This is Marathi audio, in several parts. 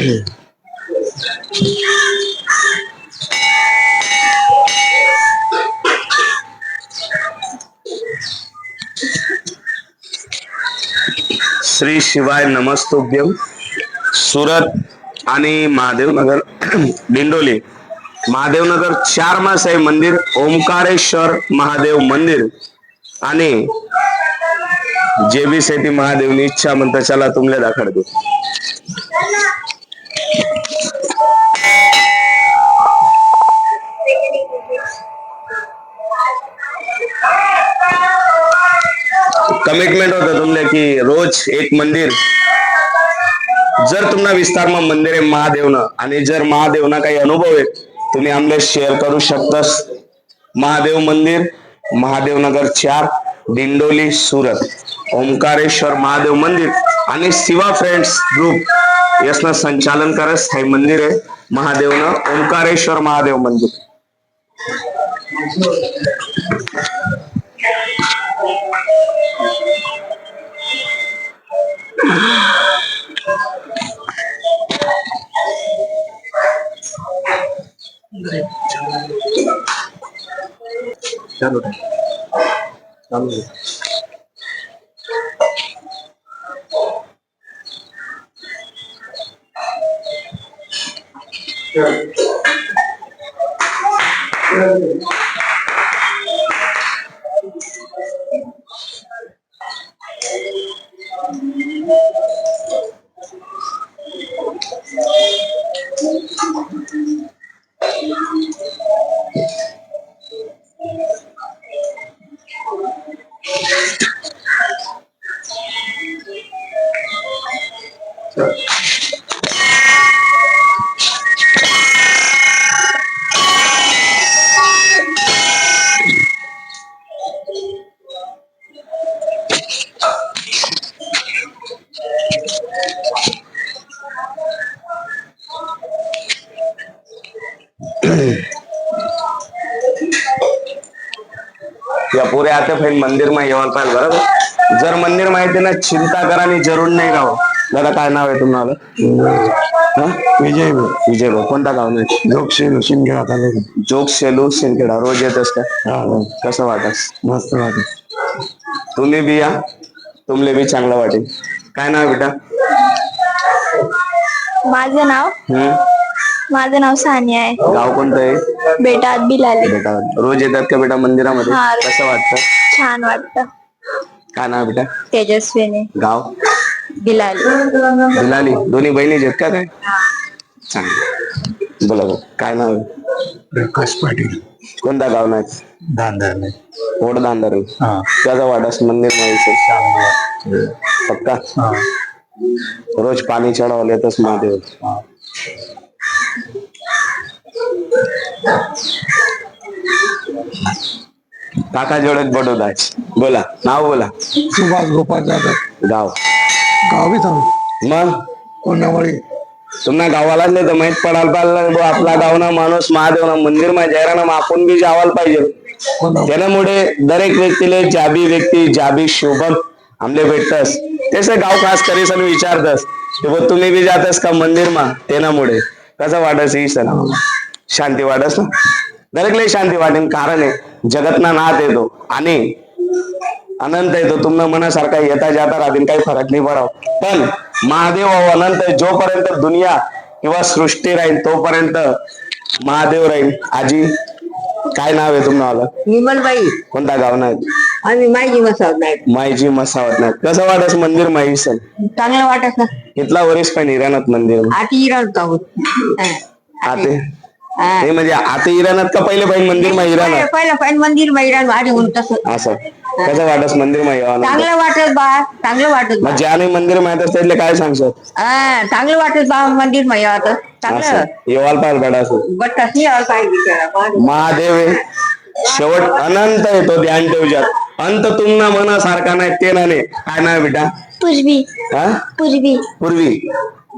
श्री शिवाय नमस्तोभ्यम सुरत आणि महादेवनगर दिंडोली. महादेवनगर चार मासाई मंदिर ओंकारेश्वर महादेव मंदिर आणि जे बी महादेवनी इच्छा म्हणता चला तुमले दाखवतो. कमिटमेंट होतं तुमले की रोज एक मंदिर. जर तुम्हाला विस्तारमा मंदिर आहे महादेवनं आणि जर महादेवना काही अनुभव आहे तुम्ही आम्हाला शेअर करू शकतास. महादेव मंदिर महादेवनगर चार दिंडोली सुरत. ओंकारेश्वर महादेव मंदिर आणि शिवा फ्रेंड्स ग्रुप यासनं संचालन करस हे मंदिर आहे महादेवनं ओंकारेश्वर महादेव मंदिर. या पुरे आता फाईन मंदिर मा येवाल पाहिजे बरोबर जर मंदिर माहिती ना चिंता करा आणि जरूर नाही गाव. दादा काय नाव आहे तुम्हाला हा? विजय विजय भाऊ. कोणता गाव नाही जोगशेल शिंदखेडा तालुका जोग सेलू सिंदखेडा रोज येतस का हा कसं वाटस मस्त वाटत. तुम्ही बी या. तुमले बी चांगलं वाटेल. काय नाव आहे बेटा? माझं नाव? हम्म माझं नाव सानिया आहे. गाव कोणतं आहे? बेटा बिलाली. बेटा रोज येतात का बेटा मंदिरामध्ये? हा. कसं वाटतं? छान वाटतं. काय नाव आहे बेटा? तेजस्विनी. गाव? बिलाली. बिलाली. दोन्ही बहिणी आहेत का काय? चांगलं. बोला बोला. काय नाव आहे? प्रकाश पाटील. कोणता गाव नाही? दांदार ओढ दांडर हा. त्याचा वाटास मंदिर माहिती पक्का? हा. रोज पाणी चढवलं येतच महादेव. हा. काका जोडत बडोदाच बोला नाव बोला. सुभाष गोपाळ जाधव. गाव. गाव सांग मग? कोणामुळे तुम्हाला गावालाच नाही तर माहीत पडायला पाहिजे आपला गावना माणूस महादेव ना मंदिर मा जयराना मग आपण बी जावायला पाहिजे. त्यामुळे दरेक व्यक्तीले जाबी व्यक्ती जाबी शोभक आमले भेटतस. तेच गाव खास करीस आणि विचारतस तुम्ही बी जातस का मंदिर मा तेनामुळे. कसं वाटस ही सण? शांती वाटस ना. दरेकले शांती वाटेन कारण आहे जगतना नात येतो आणि अनंत येतो तुमनं मनासारखा येता जाता राहतील काही फरक नाही पडाव. पण महादेव हा अनंत जोपर्यंत दुनिया किंवा सृष्टी राहील तोपर्यंत महादेव राहील. आजी काय नाव आहे तुम्हाला विमलबाई. कोणता गाव नाही? आम्ही माहिती बसवत नाही. माईची मसावत नाही. कसं वाटस मंदिर माई सण चांगलं वाटत ना. इथला वरीस पण इराणात मंदिर. आधी इराणत आहोत आते? हा. ते म्हणजे आता इराणात का पहिले पाहिजे मंदिर मा इराणात? पहिलं पहिलं मंदिर मा इराण भारी म्हणून तसं. असं. कसं वाटस मंदिर मा यावं चांगलं वाटत बा चांगलं वाटत बा. मग ज्याने मंदिर माहीत असते त्यातले काय सांगशात हा चांगलं वाटत बा मंदिर मा यावं असं चांगलं. येवाल पाहिजे बेटा असं. बट तशी यावं पाहिजे महादेव आहे शेवट अनंत येतो ध्यान ठेवच्यात अंत तुमना मनासारखा नाही ते ना नाही. काय नाही बेटा? पूर्वी हा? पूर्वी पूर्वी.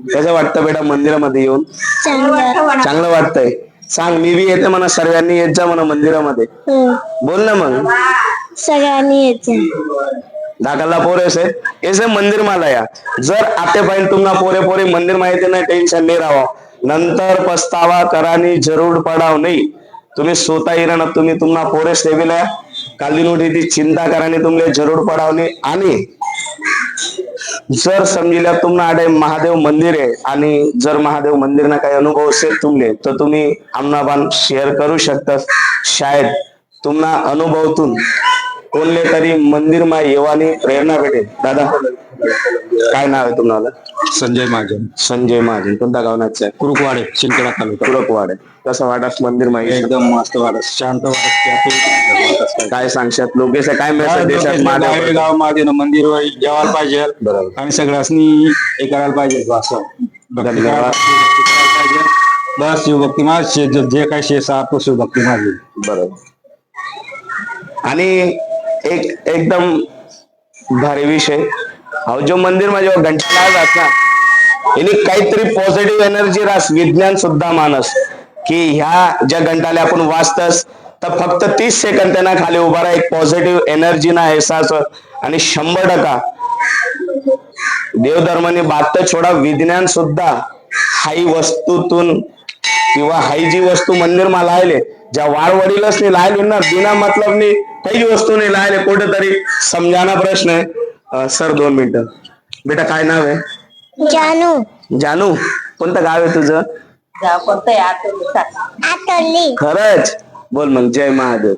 कसं वाटतं बेटा मंदिरामध्ये येऊन? चांगलं चांगलं वाटतंय. सांग मी बी येते म्हणा सर्वांनी येत जा म्हणा मंदिरामध्ये. हं. बोल ना मग. सगळ्यांनी यायचं दाखला पोरे से ऐसे मंदिर मला या. जर आते पाहिजे तुम्हाला पोरे पोरे मंदिर माहिती नाही टेन्शन नाही राहावं. नंतर पस्तावा करानी जरूर पडाव नाही. तुम्ही स्वतः येणार तुम्ही तुम्हाला पोरे सेविला काली ती चिंता करानी तुमले जरूर पडाव नाही आणि जर समजिल्या तुम्हाला आडे महादेव मंदिर आहे आणि जर महादेव मंदिर ना काही अनुभव असेल तुमले तर तुम्ही आमना बान शेअर करू शकता शायद तुम्हाला अनुभवातून कोणले तरी मंदिर मा येवानी प्रेरणा भेटेल. दादा काय नाव आहे तुम्हाला संजय महाजन. संजय महाजन. कोणत्या गावनाचं आहे? कुरुकवाडे शिंदखेडा तालुका. कुरकवाड. कसं वाटस मंदिर मा एकदम मस्त वाटत. शांत वाटत. काय सांगशात? लोकेश काय देशात? गाव महादेव मंदिर जेवायला पाहिजे. बरोबर. आणि सगळ्यांनी हे करायला पाहिजे. असं. बस शिवभक्ती माझी. जे काही शेष तो शिवभक्ती माझी. बरोबर. आणि एक एकदम भारी विषय. अहो जो मंदिर जेव्हा घंटा ना याने काहीतरी पॉझिटिव्ह एनर्जी रास विज्ञान सुद्धा मानस. की ह्या ज्या घंटाले आपण वाचतस तर फक्त तीस सेकंद त्यांना खाली उभा राहा. एक पॉझिटिव्ह एनर्जी ना एहसास. आणि शंभर टक्का. देवधर्माने बात छोडा विज्ञान सुद्धा हाई वस्तूतून किंवा हाई जी वस्तू मंदिर मा लायले ज्या वाडवडीलच नाही लायली ना बिना मतलब नी काही वस्तू नाही लायले कुठेतरी समजाना प्रश्न आहे. सर दोन मिनिटं. बेटा काय नाव आहे? जानू. जानू. कोणतं गाव आहे तुझं? आतोली. खरंच? बोल मग जय महादेव.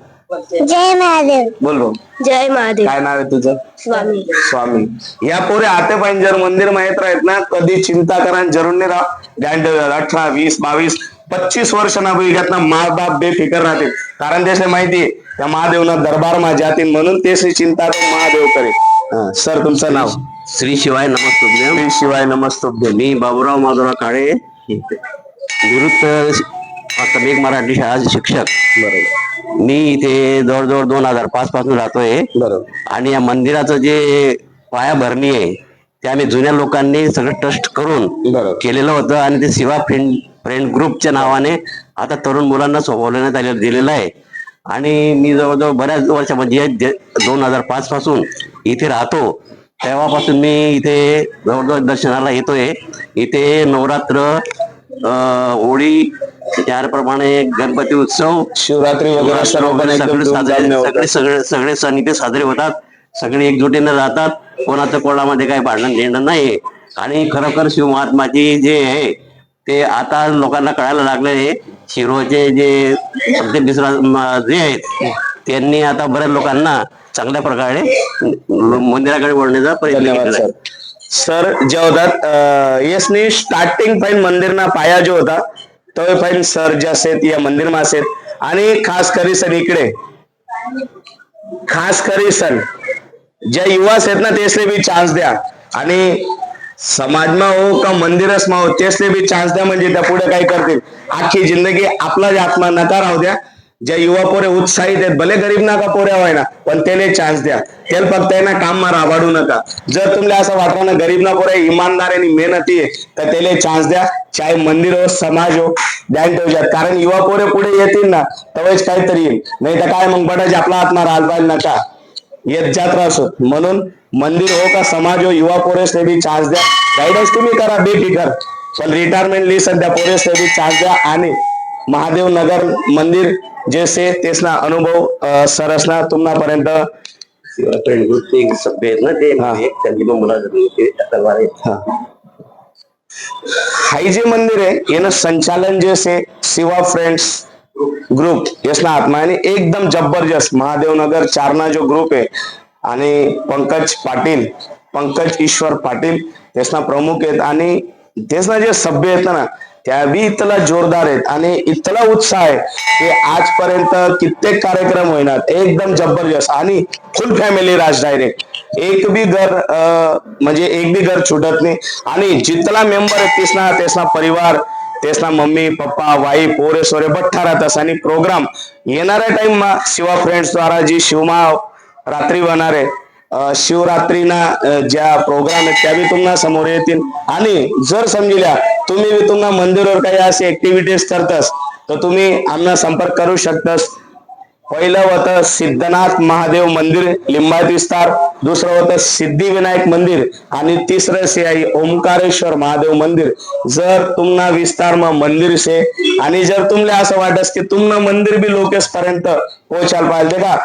जय महादेव. बोल भाऊ. जय महादेव. काय नाव आहे तुझं? स्वामी. स्वामी. या पोरे आते पाहिजे जर मंदिर माहीत राहत ना कधी चिंता करा जरूर नाही राहा गॅन अठरा वीस बावीस पच्चीस वर्ष ना घेत ना माँ बाप बेफिकर राहते कारण त्याचे माहिती त्या महादेवना दरबार मा जातील म्हणून तेच चिंता तो महादेव करे सर तुमचं नाव? श्री शिवाय नमस्तुभ्यम. श्री शिवाय नमस्तुभ्य मी बाबूराव माधवराव काळे. निवृत्त प्राथमिक मराठी शाळा शिक्षक. बरोबर. मी इथे जवळजवळ दोन हजार पाच पासून राहतोय. बरोबर. आणि या मंदिराचं जे पायाभरणी आहे ते आम्ही जुन्या लोकांनी सगळं ट्रस्ट करून दोन होतं आणि ते शिवा फ्रेंड फ्रेंड ग्रुपच्या नावाने आता तरुण मुलांना सोपवण्यात आलेलं दिलेलं आहे. आणि मी जवळजवळ बऱ्याच वर्ष म्हणजे दोन हजार पाच पासून इथे राहतो. तेव्हापासून मी इथे जवळजवळ दर्शनाला येतोय. इथे नवरात्र होळी त्याप्रमाणे गणपती उत्सव शिवरात्री वगैरे सगळे सगळे. सगळे सण इथे साजरे होतात. सगळे एकजुटीने राहतात. कोणाचं कोणामध्ये काही भांडण देणं नाही आणि खरोखर शिव महात्माची जे आहे ते आता लोकांना कळायला लागले आहे. शिरोचे जे सत्य मिश्रा जे आहेत त्यांनी आता बऱ्याच लोकांना चांगल्या प्रकारे मंदिराकडे वळण्याचा प्रयत्न धन्यवाद સર જે હોતા स्टार्टिंग સ્ટાર્ટિંગ मंदिर ना पाया जो होता तो पण सर जे या मंदिરમાં असेत. आणि खास करी सर इकडे. खास करी सर જે યુવા आहेत ना તેસને बी चान्स द्या. आणि समाजમાં हो का मंदिरसમાં हो तेसले बी चान्स द्या म्हणजे त्या पुढे काय करतील. आखी जिंदगी आपला आत्मा नका राहू द्या. ज्या युवा पोरे उत्साहित आहेत भले गरीब नका पोऱ्या व्हायना पण त्याला चान्स द्या. त्याला फक्त आहे ना काम मा राबाडू नका. जर तुम्हाला असं वाटलं ना गरीब ना पोरे इमानदार आणि मेहनती आहे तर त्याला चान्स द्या. चाहे मंदिर हो समाज हो ध्यान ठेवच्यात हो, कारण युवा पोरे पुढे येतील ना तेव्हाच काहीतरी येईल. नाही तर काय मग बटाच आपला आत्मा राहायला नका. येत जात असो म्हणून मंदिर हो का समाज हो युवा पोरेसने बी चान्स द्या. गायडन्स तुम्ही करा बेफिकर. पण रिटायरमेंट ली सध्या पोरेसने बी चान्स द्या. आणि महादेव नगर मंदिर जे से तेसना आहेत ना ते एक त्यांनी पण मुला हाई जे मंदिर आहे यानं संचालन जे से शिवा फ्रेंड्स ग्रुप यसना आत्मा आणि एकदम जबरदस्त महादेवनगर चारणा जो ग्रुप आहे आणि पंकज पाटील पंकज ईश्वर पाटील त्यासना प्रमुख आहेत आणि त्यासना जे सभ्य आहेत ना त्या इतला जोरदार आहेत. आणि इतला उत्साह आहे की आजपर्यंत कित्येक कार्यक्रम होईनात. एकदम जबरदस्त. आणि फुल फॅमिली राज डायरेक्ट एक बी घर अं, म्हणजे एक बी घर छुटत नाही. आणि जितला मेंबर आहे तेसना तेसना परिवार तेसना मम्मी पप्पा वाई पोरे सोरे बठ्ठा राहतात. आणि प्रोग्राम येणाऱ्या टाइम मा शिवा फ्रेंड्स द्वारा जी शिवमा रात्री होणार आहे शिवरात्रीना ज्या प्रोग्राम आहेत त्या बी तुम्हाला समोर येतील. आणि जर समजिल्या तुम्ही बी तुम्हाला मंदिरवर काही असे ऍक्टिव्हिटीज करतस तर तुम्ही आमना संपर्क करू शकतस. पहिलं होतं सिद्धनाथ महादेव मंदिर लिंबायत विस्तार. दुसरं होतं सिद्धिविनायक मंदिर. आणि तिसरं से आहे ओंकारेश्वर महादेव मंदिर. जर तुम्हाला विस्तार मग मंदिर से आणि जर तुमले असं वाटस की तुमनं मंदिर बी लोकेस पर्यंत पोहोचायला पाहिजे का?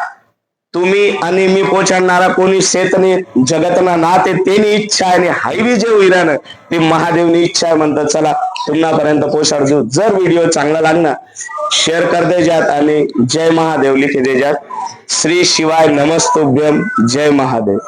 तुम्ही आणि मी पोचाडणारा कोणी शेत नाही जगतना नाथ आहे तेनी इच्छा आहे आणि हायवी जे होईरान ते महादेवनी इच्छा आहे म्हणतात चला तुम्हापर्यंत पोचाड देऊ जर व्हिडिओ चांगला लागला शेअर कर दे जात आणि जय महादेव लिखे दे जात श्री शिवाय नमस्तुभ्यम जय महादेव.